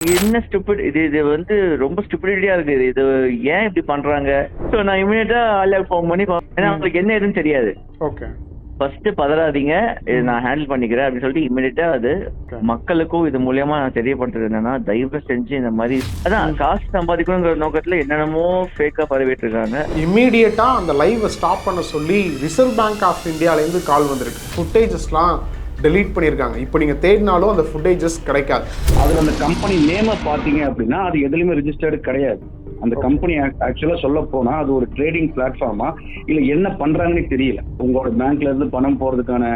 என்ன ஸ்டூபிட் இது இது வந்து ரொம்ப ஸ்டூபிடிட்டியா இருக்கு. இது இது ஏன் இப்படி பண்றாங்க? ஸோ நான் இமீடியட்டா ஆலியா ஃபோன் பண்ணி phone- ஏன்னா அவங்களுக்கு என்ன ஏதுன்னு தெரியாது. ஓகே ஃபர்ஸ்ட் பதறாதீங்க. இது நான் ஹேண்டில் பண்ணிக்கிறேன் அப்படின்னு சொல்லிட்டு இமீடியட்டா அது. மக்களுக்கும் இது மூலியமா நான் தெரியப்படுத்துறது என்னன்னா தயவு செஞ்சு இந்த மாதிரி அதான் காசு சம்பாதிக்கணுங்கிற நோக்கத்துல என்னென்னமோ ஃபேக்கா பரவிட்டு இருக்காங்க. இம்மீடியட்டா அந்த லைவை ஸ்டாப் பண்ண சொல்லி ரிசர்வ் பேங்க் ஆஃப் இந்தியாவிலேருந்து கால் வந்திருக்கு. ஃபுட்டேஜஸ்லாம் டெலீட் பண்ணியிருக்காங்க. இப்போ நீங்கள் தேடினாலும் அந்த ஃபுட்டேஜஸ் கிடைக்காது. அதுல அந்த கம்பெனி நேம பாத்தீங்க அப்படின்னா அது எதுலயுமே ரெஜிஸ்டர்டு கிடையாது. அந்த கம்பெனி ஆக்சுவலா சொல்ல போனா அது ஒரு ட்ரேடிங் பிளாட்ஃபார்மா இல்ல என்ன பண்றாங்கன்னு தெரியல. உங்களோட பேங்க்ல இருந்து பணம் போறதுக்கான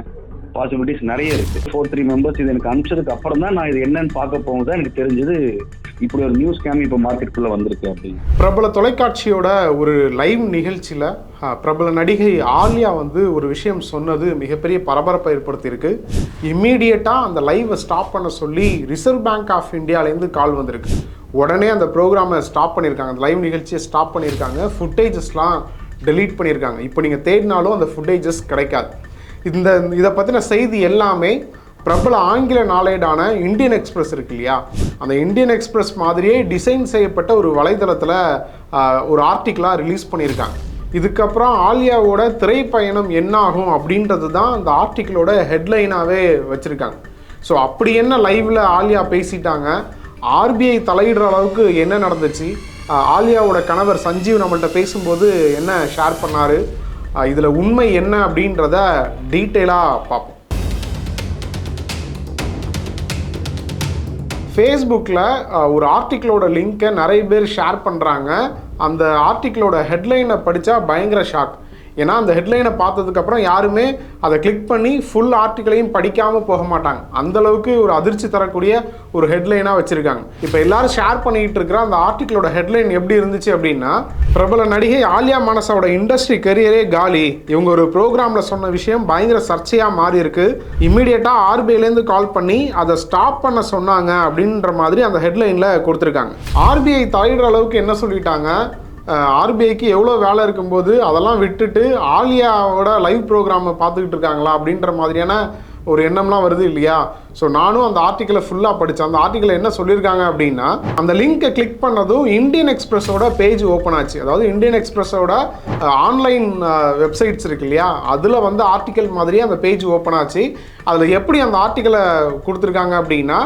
பாசிபிலிட்டிஸ் நிறைய இருக்கு. ஃபோர் த்ரீ மெம்பர்ஸ் இது எனக்கு அனுப்பிச்சதுக்கு அப்புறம் தான் நான் இது என்னன்னு பார்க்க போகும்போது எனக்கு தெரிஞ்சது இப்படி ஒரு நியூஸ் கேம் இப்போ மார்க்கெட்டுக்குள்ள வந்திருக்கு அப்படின்னு பிரபல தொலைக்காட்சியோட ஒரு லைவ் நிகழ்ச்சியில் பிரபல நடிகை ஆலியா வந்து ஒரு விஷயம் சொன்னது மிகப்பெரிய பரபரப்பை ஏற்படுத்தியிருக்கு. இம்மீடியட்டாக அந்த லைவை ஸ்டாப் பண்ண சொல்லி ரிசர்வ் பேங்க் ஆஃப் இந்தியாவிலேருந்து கால் வந்திருக்கு. உடனே அந்த ப்ரோக்ராமை ஸ்டாப் பண்ணியிருக்காங்க. அந்த லைவ் நிகழ்ச்சியை ஸ்டாப் பண்ணியிருக்காங்க. ஃபுட்டேஜஸ்லாம் டெலீட் பண்ணியிருக்காங்க. இப்போ நீங்கள் தேடினாலும் அந்த ஃபுட்டேஜஸ் கிடைக்காது. இந்த இதை பற்றின செய்தி எல்லாமே பிரபல ஆங்கில நாளேடான இந்தியன் எக்ஸ்பிரஸ் இருக்கு இல்லையா? அந்த இந்தியன் எக்ஸ்பிரஸ் மாதிரியே டிசைன் செய்யப்பட்ட ஒரு வலைதளத்தில் ஒரு ஆர்டிக்கிளாக ரிலீஸ் பண்ணியிருக்காங்க. இதுக்கப்புறம் ஆலியாவோட திரைப்பயணம் என்ன ஆகும் அப்படின்றது தான் அந்த ஆர்டிக்கிளோட ஹெட்லைனாகவே வச்சுருக்காங்க. ஸோ அப்படி என்ன லைவில் ஆலியா பேசிட்டாங்க? ஆர்பிஐ தலையிடுற அளவுக்கு என்ன நடந்துச்சு? ஆலியாவோட கணவர் சஞ்சீவ் நம்மள்ட்ட பேசும்போது என்ன ஷேர் பண்ணார்? இதில் உண்மை என்ன அப்படின்றத டீட்டெயிலாக பார்ப்போம். ஃபேஸ்புக்கில் ஒரு ஆர்டிக்கிளோட லிங்க்கை நிறைய பேர் ஷேர் பண்ணுறாங்க அந்த ஆர்டிக்கிளோட ஹெட்லைனை படித்தா பயங்கர ஷாக் ஏன்னா அந்த ஹெட்லைனை பார்த்ததுக்கப்புறம் யாருமே அதை கிளிக் பண்ணி ஃபுல் ஆர்டிக்கலையும் படிக்காமல் போக மாட்டாங்க. அந்தளவுக்கு ஒரு அதிர்ச்சி தரக்கூடிய ஒரு ஹெட்லைனாக வச்சுருக்காங்க. இப்போ எல்லாரும் ஷேர் பண்ணிக்கிட்டு இருக்கிற அந்த ஆர்டிக்கிளோட ஹெட்லைன் எப்படி இருந்துச்சு அப்படின்னா பிரபல நடிகை ஆலியா மனசாவோட இண்டஸ்ட்ரி கரியரே காலி. இவங்க ஒரு ப்ரோக்ராமில் சொன்ன விஷயம் பயங்கர சர்ச்சையாக மாறி இருக்கு இம்மிடியட்டாக ஆர்பிஐலேருந்து கால் பண்ணி அதை ஸ்டாப் பண்ண சொன்னாங்க அப்படின்ற மாதிரி அந்த ஹெட்லைனில் கொடுத்துருக்காங்க. ஆர்பிஐ தலையிடுற அளவுக்கு என்ன சொல்லிட்டாங்க? ஆர்பிஐக்கு எவ்வளோ வேலை இருக்கும்போது அதெல்லாம் விட்டுட்டு ஆலியாவோட லைவ் ப்ரோக்ராமை பார்த்துக்கிட்டு இருக்காங்களா அப்படின்ற மாதிரியான ஒரு எண்ணம்லாம் வருது இல்லையா? ஸோ நானும் அந்த ஆர்டிக்கலை ஃபுல்லாக படித்தேன் அந்த ஆர்டிக்கலை என்ன சொல்லியிருக்காங்க அப்படின்னா அந்த லிங்கை கிளிக் பண்ணதும் இந்தியன் எக்ஸ்பிரஸோட பேஜ் ஓப்பன் ஆச்சு. அதாவது இந்தியன் எக்ஸ்பிரஸோட ஆன்லைன் வெப்சைட்ஸ் இருக்கு இல்லையா? அதில் வந்து ஆர்டிக்கல் மாதிரியே அந்த பேஜ் ஓப்பன் ஆச்சு. அதில் எப்படி அந்த ஆர்டிக்கலை கொடுத்துருக்காங்க அப்படின்னா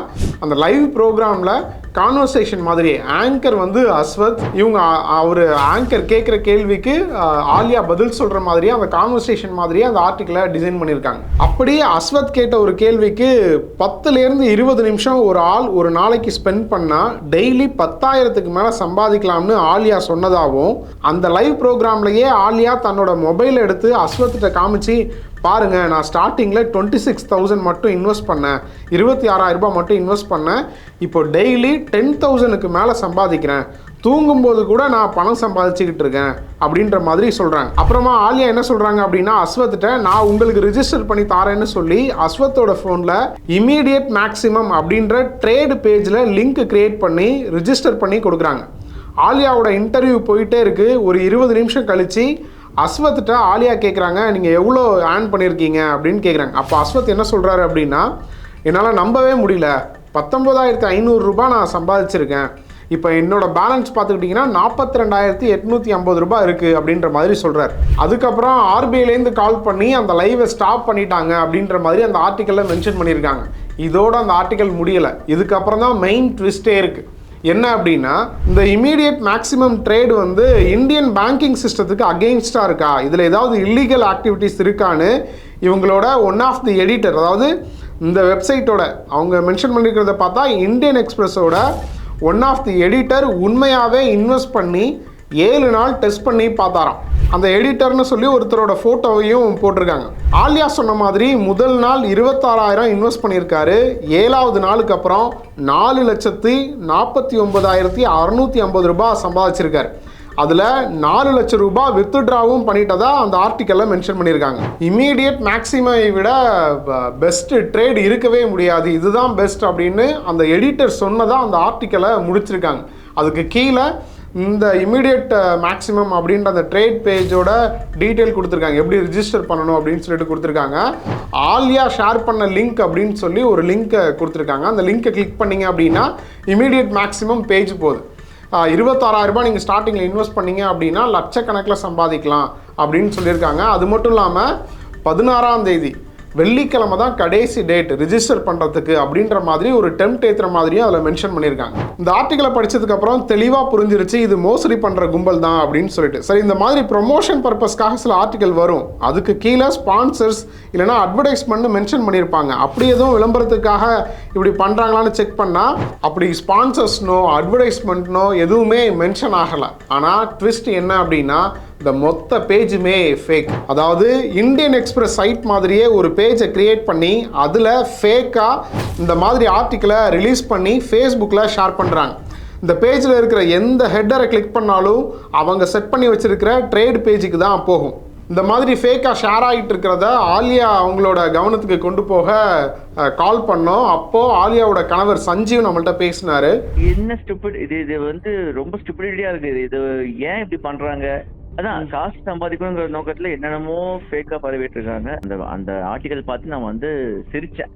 அந்த லைவ் ப்ரோக்ராமில் கான்வர்சேஷன் மாதிரி ஆங்கர் வந்து அஸ்வத் இவங்க ஒரு ஆங்கர் கேட்குற கேள்விக்கு ஆலியா பதில் சொல்கிற மாதிரியே அந்த கான்வர்சேஷன் மாதிரியே அந்த ஆர்டிக்கலை டிசைன் பண்ணியிருக்காங்க அப்படியே அஸ்வத் கேட்ட ஒரு கேள்விக்கு பத்துலேருந்து இருபது நிமிஷம் ஒரு ஆள் ஒரு நாளைக்கு ஸ்பெண்ட் பண்ணால் டெய்லி பத்தாயிரத்துக்கு மேலே சம்பாதிக்கலாம்னு ஆலியா சொன்னதாகவும் அந்த லைவ் ப்ரோக்ராம்லேயே ஆலியா தன்னோட மொபைல் எடுத்து அஸ்வத்திட்ட காமிச்சு பாருங்கள் நான் ஸ்டார்டிங்கில் டுவெண்ட்டி சிக்ஸ் தௌசண்ட் மட்டும் இன்வெஸ்ட் பண்ணேன். இருபத்தி ஆறாயிரம் ரூபாய் மட்டும் இன்வெஸ்ட் பண்ணேன். இப்போ டெய்லி டென் தௌசண்ட்க்கு மேலே சம்பாதிக்கிறேன். தூங்கும்போது கூட நான் பணம் சம்பாதிச்சுக்கிட்டு இருக்கேன் அப்படின்ற மாதிரி சொல்கிறாங்க அப்புறமா ஆலியா என்ன சொல்கிறாங்க அப்படின்னா அஸ்வத்திட்ட நான் உங்களுக்கு ரிஜிஸ்டர் பண்ணி தாரேன்னு சொல்லி அஸ்வத்தோட ஃபோனில் இமீடியட் மேக்ஸிமம் அப்படின்ற ட்ரேடு பேஜில் லிங்க் கிரியேட் பண்ணி ரிஜிஸ்டர் பண்ணி கொடுக்குறாங்க. ஆலியாவோட இன்டர்வியூ போயிட்டே இருக்குது ஒரு இருபது நிமிஷம் கழித்து அஸ்வத்திட்ட ஆலியா கேட்குறாங்க நீங்கள் எவ்வளோ ஏர்ன் பண்ணியிருக்கீங்க அப்படின்னு கேட்குறாங்க அப்போ அஸ்வத் என்ன சொல்கிறாரு அப்படின்னா என்னால் நம்பவே முடியல. பத்தொம்போதாயிரத்து ஐநூறுரூபா நான் சம்பாதிச்சிருக்கேன். இப்போ என்னோடய பேலன்ஸ் பார்த்துக்கிட்டிங்கன்னா நாற்பத்தி ரெண்டாயிரத்தி எட்நூற்றி ஐம்பது ரூபாய் இருக்குது அப்படின்ற மாதிரி சொல்கிறார் அதுக்கப்புறம் ஆர்பிஐலேருந்து கால் பண்ணி அந்த லைவை ஸ்டாப் பண்ணிட்டாங்க அப்படின்ற மாதிரி அந்த ஆர்டிக்கலில் மென்ஷன் பண்ணியிருக்காங்க. இதோட அந்த ஆர்டிக்கல் முடியலை. இதுக்கப்புறம் தான் மெயின் ட்விஸ்டே இருக்குது என்ன அப்படின்னா இந்த இமீடியட் மேக்ஸிமம் ட்ரேட் வந்து இந்தியன் பேங்கிங் சிஸ்டத்துக்கு அகெயின்ஸ்டாக இருக்கா? இதில் ஏதாவது இல்லீகல் ஆக்டிவிட்டீஸ் இருக்கான்னு இவங்களோட ஒன் ஆஃப் தி எடிட்டர் அதாவது இந்த வெப்சைட்டோட அவங்க மென்ஷன் பண்ணியிருக்கிறத பார்த்தா இந்தியன் எக்ஸ்பிரஸோட ஒன் ஆஃப் தி எடிட்டர் உண்மையாகவே இன்வெஸ்ட் பண்ணி ஏழு நாள் டெஸ்ட் பண்ணி பார்த்தாராம். அந்த எடிட்டர்னு சொல்லி ஒருத்தரோட ஃபோட்டோவையும் போட்டிருக்காங்க. ஆலியா சொன்ன மாதிரி முதல் நாள் இருபத்தாறாயிரம் இன்வெஸ்ட் பண்ணியிருக்காரு. ஏழாவது நாளுக்கு அப்புறம் நாலு லட்சத்தி நாற்பத்தி ஒன்பதாயிரத்தி அறநூற்றி ஐம்பது ரூபாய் சம்பாதிச்சிருக்காரு. அதில் நாலு லட்சம் ரூபாய் வித்ட்ராவும் பண்ணிட்டதா அந்த ஆர்டிக்கலில் மென்ஷன் பண்ணியிருக்காங்க. இம்மீடியட் மேக்ஸிமை விட பெஸ்ட்டு ட்ரேட் இருக்கவே முடியாது. இதுதான் பெஸ்ட் அப்படின்னு அந்த எடிட்டர் சொன்னதாக அந்த ஆர்டிக்கலை முடிச்சிருக்காங்க. அதுக்கு கீழே இந்த இமீடியட் மேக்ஸிமம் அப்படின்ற அந்த ட்ரேட் பேஜோட டீட்டெயில் கொடுத்துருக்காங்க. எப்படி ரிஜிஸ்டர் பண்ணணும் அப்படின்னு சொல்லிட்டு கொடுத்துருக்காங்க. ஆலியா ஷேர் பண்ண லிங்க் அப்படின்னு சொல்லி ஒரு லிங்க்கை கொடுத்துருக்காங்க. அந்த லிங்க்கை கிளிக் பண்ணீங்க அப்படின்னா இமீடியட் மேக்ஸிமம் பேஜ் போகுது. இருபத்தாறாயிரரூபா நீங்கள் ஸ்டார்டிங்கில் இன்வெஸ்ட் பண்ணீங்க அப்படின்னா லட்சக்கணக்கில் சம்பாதிக்கலாம் அப்படின்னு சொல்லியிருக்காங்க. அது மட்டும் இல்லாமல் பதினாறாம் தேதி வெள்ளிக்கிழமை தான் கடைசி டேட் ரிஜிஸ்டர் பண்ணுறதுக்கு அப்படின்ற மாதிரி ஒரு டெம்ட் ஏற்றுற மாதிரியும் அதில் மென்ஷன் பண்ணியிருக்காங்க. இந்த ஆர்டிக்கலை படிச்சதுக்கப்புறம் தெளிவாக புரிஞ்சிருச்சு இது மோசடி பண்ணுற கும்பல் தான் அப்படின்னு சொல்லிட்டு. சரி இந்த மாதிரி ப்ரொமோஷன் பர்பஸ்க்காக சில ஆர்டிக்கல் வரும். அதுக்கு கீழே ஸ்பான்சர்ஸ் இல்லைனா அட்வர்டைஸ்மெண்ட் மென்ஷன் பண்ணியிருப்பாங்க. அப்படி எதுவும் விளம்பரத்துக்காக இப்படி பண்ணுறாங்களான்னு செக் பண்ணால் அப்படி ஸ்பான்சர்ஸ்னோ அட்வர்டைஸ்மெண்ட்னோ எதுவுமே மென்ஷன் ஆகலை. ஆனால் ட்விஸ்ட் என்ன அப்படின்னா இந்த மொத்த பேஜுமே ஃபேக் அதாவது இந்தியன் எக்ஸ்பிரஸ் சைட் மாதிரியே ஒரு பேஜை கிரியேட் பண்ணி அதில் ஃபேக்காக இந்த மாதிரி ஆர்டிக்கலை ரிலீஸ் பண்ணி ஃபேஸ்புக்கில் ஷேர் பண்ணுறாங்க இந்த பேஜில் இருக்கிற எந்த ஹெட்டரை கிளிக் பண்ணாலும் அவங்க செட் பண்ணி வச்சுருக்கிற ட்ரேட் பேஜுக்கு தான் போகும். இந்த மாதிரி ஃபேக்காக ஷேர் ஆகிட்டு இருக்கிறத ஆலியா அவங்களோட கவனத்துக்கு கொண்டு போக கால் பண்ணோம். அப்போது ஆலியாவோட கணவர் சஞ்சீவ் நம்மள்ட்ட பேசினாரு. என்ன ஸ்டூபிட் இது இது வந்து ரொம்ப ஸ்டூபிடிட்டியாக இருக்குது இது இது ஏன் இப்படி பண்ணுறாங்க அதான் காசு சம்பாதிக்கணுங்கிற நோக்கத்துல என்னென்னமோ ஃபேக்கா பரவிட்டு இருக்காங்க அந்த அந்த ஆர்டிகல் பார்த்து நான் வந்து சிரிச்சேன்.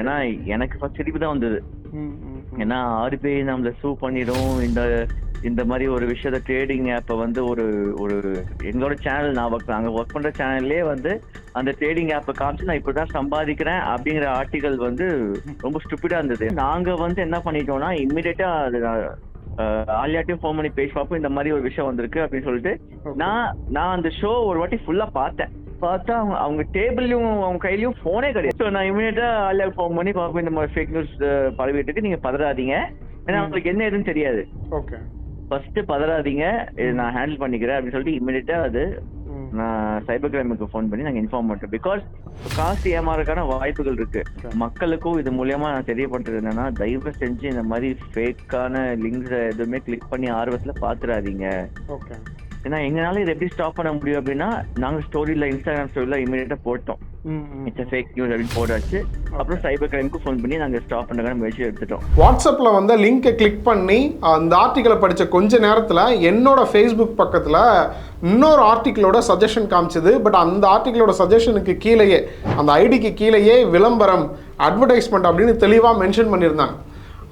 ஏன்னா எனக்கு ஃபர்ஸ்ட் சிரிப்பு தான் வந்தது. ஏன்னா ஆர்பிஐ நம்மள சூ பண்ணிடும். இந்த இந்த மாதிரி ஒரு விஷயத்த ட்ரேடிங் ஆப்பை வந்து ஒரு ஒரு எங்களோட சேனல் நான் ஒர்க் அங்கே ஒர்க் பண்ற சேனல்லே வந்து அந்த ட்ரேடிங் ஆப்பை காமிச்சு நான் இப்படி தான் சம்பாதிக்கிறேன் அப்படிங்கிற ஆர்டிகல் வந்து ரொம்ப ஸ்டூப்பிடா இருந்தது. நாங்க வந்து என்ன பண்ணிட்டோம்னா இம்மிடியட்டா அது ஆலியாட்டையும் ஃபோன் பண்ணி பேசி பார்ப்போம். இந்த மாதிரி ஒரு விஷயம் வந்திருக்கு அப்படின்னு சொல்லிட்டு. நான் நான் அந்த ஷோ ஒரு வாட்டி ஃபுல்லா பார்த்தேன். பார்த்தா அவங்க அவங்க டேபிள்லயும் அவங்க கையிலயும் போனே கிடையாது. ஸோ நான் இமீடியட்டா ஆலியா ஃபோன் பண்ணி பார்ப்போம். இந்த மாதிரி ஃபேக் நியூஸ் பரவிட்டு இருக்கு நீங்க பதறாதீங்க. ஏன்னா அவங்களுக்கு என்ன எதுன்னு தெரியாது. ஓகே ஃபர்ஸ்ட் பதறாதீங்க. இது நான் ஹேண்டில் பண்ணிக்கிறேன் அப்படின்னு சொல்லிட்டு இமீடியட்டா அது நான் சைபர் கிரைமுக்கு ஃபோன் பண்ணி நாங்க இன்ஃபார்ம் பண்ணிட்டோம். பிகாஸ் காசு ஏமாறதுக்கான வாய்ப்புகள் இருக்கு. மக்களுக்கும் இது மூலியமா நான் தெரியப்படுறது என்னன்னா தயவு செஞ்சு இந்த மாதிரி ஃபேக்கான லிங்க்ஸ் எதுவுமே கிளிக் பண்ணி ஆர்வத்துல பாத்துறாதீங்க. ஏன்னா எங்களால இதை எப்படி ஸ்டாப் பண்ண முடியும் அப்படின்னா நாங்க ஸ்டோரியில இன்ஸ்டாகிராம் ஸ்டோரியில இமீடியட்டா போட்டோம். இட்ஸ் ஃபேக் நியூஸ் அப்படின்னு போட்டாச்சு. அப்புறம் சைபர் கிரைமுக்கு ஃபோன் பண்ணி நாங்க ஸ்டாப் பண்ணுறதுக்கான முயற்சி எடுத்துட்டோம். வாட்ஸ்அப்பில் வந்து லிங்கை கிளிக் பண்ணி அந்த ஆர்டிக்கலை படித்த கொஞ்ச நேரத்தில் என்னோட ஃபேஸ்புக் பக்கத்தில் இன்னொரு ஆர்டிக்கிளோட சஜஷன் காமிச்சது. பட் அந்த ஆர்டிக்கிளோட சஜஷனுக்கு கீழேயே அந்த ஐடிக்கு கீழேயே விளம்பரம் அட்வர்டைஸ்மெண்ட் அப்படின்னு தெளிவாக மென்ஷன் பண்ணியிருந்தாங்க.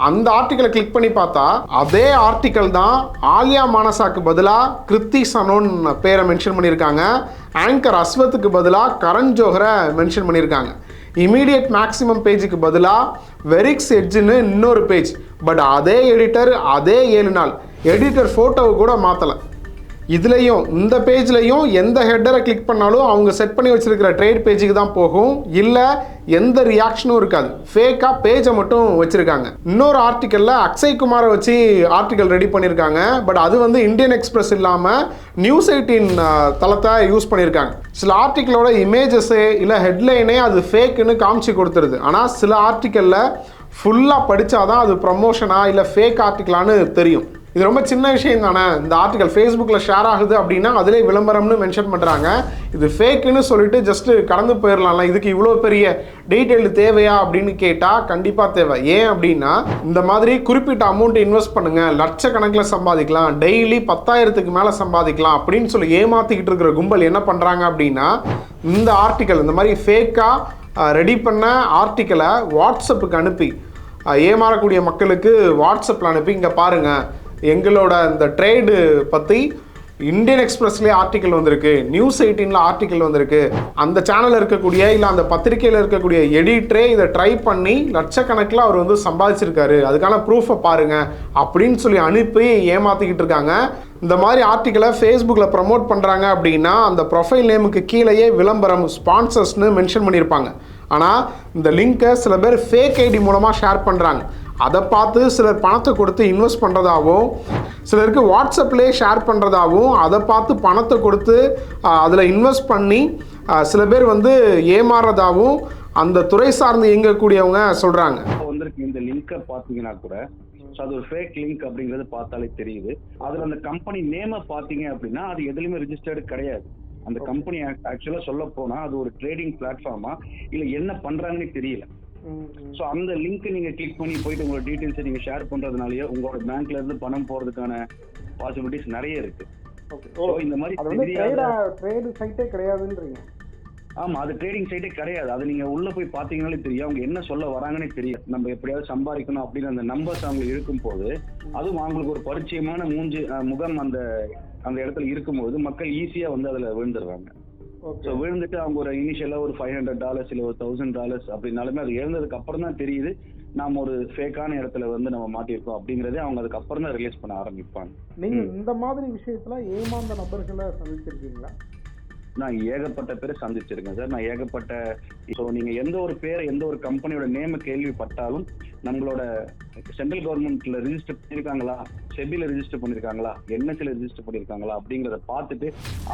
அந்த ஆர்டிக்கலை கிளிக் பண்ணி பார்த்தா அதே ஆர்டிக்கல் தான் ஆலியா மானசாக்கு பதிலாக கிருத்தி சனோன் பேரை மென்ஷன் பண்ணியிருக்காங்க. ஆங்கர் அஸ்வத்துக்கு பதிலாக கரண் ஜோஹரை மென்ஷன் பண்ணியிருக்காங்க. இமீடியட் மேக்ஸிமம் பேஜுக்கு பதிலாக வெரிக்ஸ் எட்ஜுன்னு இன்னொரு பேஜ் பட் அதே எடிட்டர் அதே ஏழு நாள். எடிட்டர் ஃபோட்டோவை கூட மாற்றலை இதுலேயும் இந்த பேஜ்லையும் எந்த ஹெட்டரை கிளிக் பண்ணாலும் அவங்க செட் பண்ணி வச்சிருக்கிற ட்ரேட் பேஜுக்கு தான் போகும். இல்லை எந்த ரியாக்ஷனும் இருக்காது. ஃபேக்காக பேஜை மட்டும் வச்சுருக்காங்க. இன்னொரு ஆர்டிக்கலில் அக்ஷய் குமாரை வச்சு ஆர்டிக்கல் ரெடி பண்ணியிருக்காங்க பட் அது வந்து இந்தியன் எக்ஸ்பிரஸ் இல்லாமல் நியூஸ் எயிட்டின் தளத்தை யூஸ் பண்ணியிருக்காங்க சில ஆர்டிக்கலோட இமேஜஸ்ஸே இல்லை ஹெட்லைனே அது ஃபேக்குன்னு காமிச்சு கொடுத்துருது. ஆனால் சில ஆர்டிக்கலில் ஃபுல்லாக படித்தாதான் அது ப்ரமோஷனா இல்லை ஃபேக் ஆர்டிக்கலான்னு தெரியும். இது ரொம்ப சின்ன விஷயம் தானே. இந்த ஆர்டிகல் ஃபேஸ்புக்கில் ஷேர் ஆகுது அப்படின்னா அதிலே விளம்பரம்னு மென்ஷன் பண்ணுறாங்க இது ஃபேக்குன்னு சொல்லிட்டு ஜஸ்ட்டு கடந்து போயிடலாம்ல இதுக்கு இவ்வளோ பெரிய டீட்டெயில் தேவையா அப்படின்னு கேட்டால் கண்டிப்பாக தேவை. ஏன் அப்படின்னா இந்த மாதிரி குறிப்பிட்ட அமௌண்ட் இன்வெஸ்ட் பண்ணுங்கள் லட்சக்கணக்கில் சம்பாதிக்கலாம். டெய்லி பத்தாயிரத்துக்கு மேலே சம்பாதிக்கலாம் அப்படின்னு சொல்லி ஏமாற்றிக்கிட்டு இருக்கிற கும்பல் என்ன பண்ணுறாங்க அப்படின்னா இந்த ஆர்டிக்கல் இந்த மாதிரி ஃபேக்காக ரெடி பண்ண ஆர்டிக்கலை வாட்ஸ்அப்புக்கு அனுப்பி ஏமாறக்கூடிய மக்களுக்கு வாட்ஸ்அப்பில் அனுப்பி இங்கே பாருங்கள் எங்களோட இந்த ட்ரேடு பற்றி இந்தியன் எக்ஸ்பிரஸ்லேயே ஆர்டிக்கல் வந்திருக்கு. நியூஸ் எயிட்டீனில் ஆர்டிக்கல் வந்திருக்கு. அந்த சேனலில் இருக்கக்கூடிய இல்லை அந்த பத்திரிக்கையில் இருக்கக்கூடிய எடிட்டரே இதை ட்ரை பண்ணி லட்சக்கணக்கில் அவர் வந்து சம்பாதிச்சிருக்காரு. அதுக்கான ப்ரூஃபை பாருங்க அப்படின்னு சொல்லி அனுப்பி ஏமாற்றிக்கிட்டு இருக்காங்க. இந்த மாதிரி ஆர்டிக்கலை ஃபேஸ்புக்கில் ப்ரமோட் பண்ணுறாங்க அப்படின்னா அந்த ப்ரொஃபைல் நேமுக்கு கீழேயே விளம்பரம் ஸ்பான்சர்ஸ்னு மென்ஷன் பண்ணியிருப்பாங்க. ஆனால் இந்த லிங்கை சில பேர் ஃபேக் ஐடி மூலமாக ஷேர் பண்ணுறாங்க அதை பார்த்து சிலர் பணத்தை கொடுத்து இன்வெஸ்ட் பண்ணுறதாகவும் சிலருக்கு வாட்ஸ்அப்லேயே ஷேர் பண்ணுறதாகவும் அதை பார்த்து பணத்தை கொடுத்து அதில் இன்வெஸ்ட் பண்ணி சில பேர் வந்து ஏமாறுறதாகவும் அந்த துறை சார்ந்து இயங்கக்கூடியவங்க சொல்கிறாங்க வந்திருக்கு இந்த லிங்கை பார்த்தீங்கன்னா கூட so அது ஒரு ஃபேக் லிங்க் அப்படிங்கிறது பார்த்தாலே தெரியுது. அதுல அந்த கம்பெனி நேம பார்த்தீங்க அப்படின்னா அது எதுலையுமே ரிஜிஸ்டர்டு கிடையாது. அந்த கம்பெனி ஆக்சுவலா சொல்ல போனா அது ஒரு ட்ரேடிங் பிளாட்ஃபார்மா இல்ல என்ன பண்றாங்கன்னு தெரியல. ஸோ அந்த லிங்க் நீங்க கிளிக் பண்ணி போயிட்டு உங்களோட டீடைல்ஸை நீங்க ஷேர் பண்றதுனாலயோ உங்களோட பேங்க்ல இருந்து பணம் போறதுக்கான பாசிபிலிட்டிஸ் நிறைய இருக்கு. இந்த மாதிரி ட்ரேடா சைட்டே கிடையாதுன்றீங்க. ஆமா அது ட்ரேடிங் சைட்டே கிடையாது. அது நீங்க உள்ள போய் பாத்தீங்கன்னாலே தெரியும். அவங்க என்ன சொல்ல வராங்கன்னே தெரியும் நம்ம எப்படியாவது சம்பாதிக்கணும் அப்படின்னு அந்த நம்பர்ஸ் அவங்க இருக்கும் போது அதுவும் அவங்களுக்கு ஒரு பரிச்சயமான மூஞ்சி முகம் அந்த அந்த இடத்துல இருக்கும்போது மக்கள் ஈஸியா வந்து அதுல விழுந்துடுறாங்க. ஸோ விழுந்துட்டு அவங்க ஒரு இனிஷியலா ஒரு ஃபைவ் ஹண்ட்ரட் டாலர்ஸ் இல்லை ஒரு தௌசண்ட் டாலர்ஸ் அப்படின்னாலுமே அது இழந்ததுக்கு அப்புறம் தான் தெரியுது நாம ஒரு ஃபேக்கான இடத்துல வந்து நம்ம மாட்டியிருக்கோம் அப்படிங்கறதே அவங்க அதுக்கப்புறம் தான் ரிலீஸ் பண்ண ஆரம்பிப்பாங்க. நீங்க ம். இந்த மாதிரி விஷயத்துல ஏமாந்த நபர்களை சந்திச்சிருக்கீங்களா? நான் ஏகப்பட்ட பேரை சந்திச்சிருக்கேன் சார். நான் ஏகப்பட்ட ஸோ நீங்க எந்த ஒரு பேரை எந்த ஒரு கம்பெனியோட நேம கேள்விப்பட்டாலும் நம்மளோட சென்ட்ரல் கவர்மெண்ட்ல ரிஜிஸ்டர் பண்ணிருக்காங்களா செபில ரிஜிஸ்டர் பண்ணிருக்காங்களா? என்எஸ்ல ரிஜிஸ்டர் பண்ணிருக்காங்களா? அப்படிங்கறத பார்த்துட்டு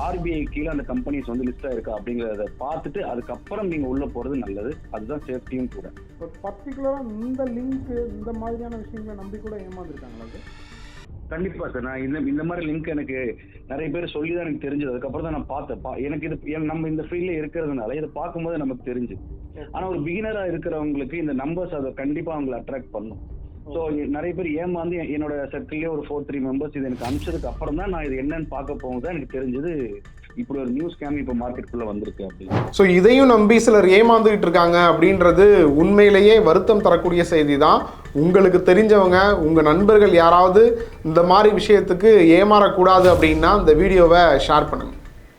ஆர்பிஐ கீழே அந்த கம்பெனிஸ் வந்து லிஸ்டா இருக்கா அப்படிங்கறத பார்த்துட்டு அதுக்கப்புறம் நீங்க உள்ள போறது நல்லது. அதுதான் சேஃப்டியும் கூட. பர்டிகுலரா இந்த லிங்க் இந்த மாதிரியான விஷயங்களை நம்பி கூட ஏமாந்துருக்காங்களா கண்டிப்பா சார். நான் இந்த இந்த மாதிரி லிங்க் எனக்கு நிறைய பேர் சொல்லி தான் எனக்கு தெரிஞ்சது. அதுக்கப்புறம் தான் நான் பார்த்தேன். எனக்கு இது நம்ம இந்த ஃபீல்ட்ல இருக்கிறதுனால இதை பார்க்கும்போது நமக்கு தெரிஞ்சு. ஆனா ஒரு பிகினரா இருக்கிறவங்களுக்கு இந்த நம்பர்ஸ் அதை கண்டிப்பா அவங்களை அட்ராக்ட் பண்ணும். ஸோ நிறைய பேர் ஏமாந்து என்னோட சர்க்கிள்லயே ஒரு ஃபோர் த்ரீ மெம்பர்ஸ் இது எனக்கு அனுப்பிச்சதுக்கு அப்புறம் தான் நான் இது என்னன்னு பார்க்க போகுது எனக்கு தெரிஞ்சது இப்படி ஒரு நியூஸ் கேம் இப்போ மார்க்கெட்டுக்குள்ள வந்திருக்கு அப்படின்னு. ஸோ இதையும் நம்பி சிலர் ஏமாந்துகிட்டு இருக்காங்க அப்படின்றது உண்மையிலேயே வருத்தம் தரக்கூடிய செய்தி தான் உங்களுக்கு தெரிஞ்சவங்க உங்கள் நண்பர்கள் யாராவது இந்த மாதிரி விஷயத்துக்கு ஏமாறக்கூடாது அப்படின்னா இந்த வீடியோவை ஷேர் பண்ணுங்கள்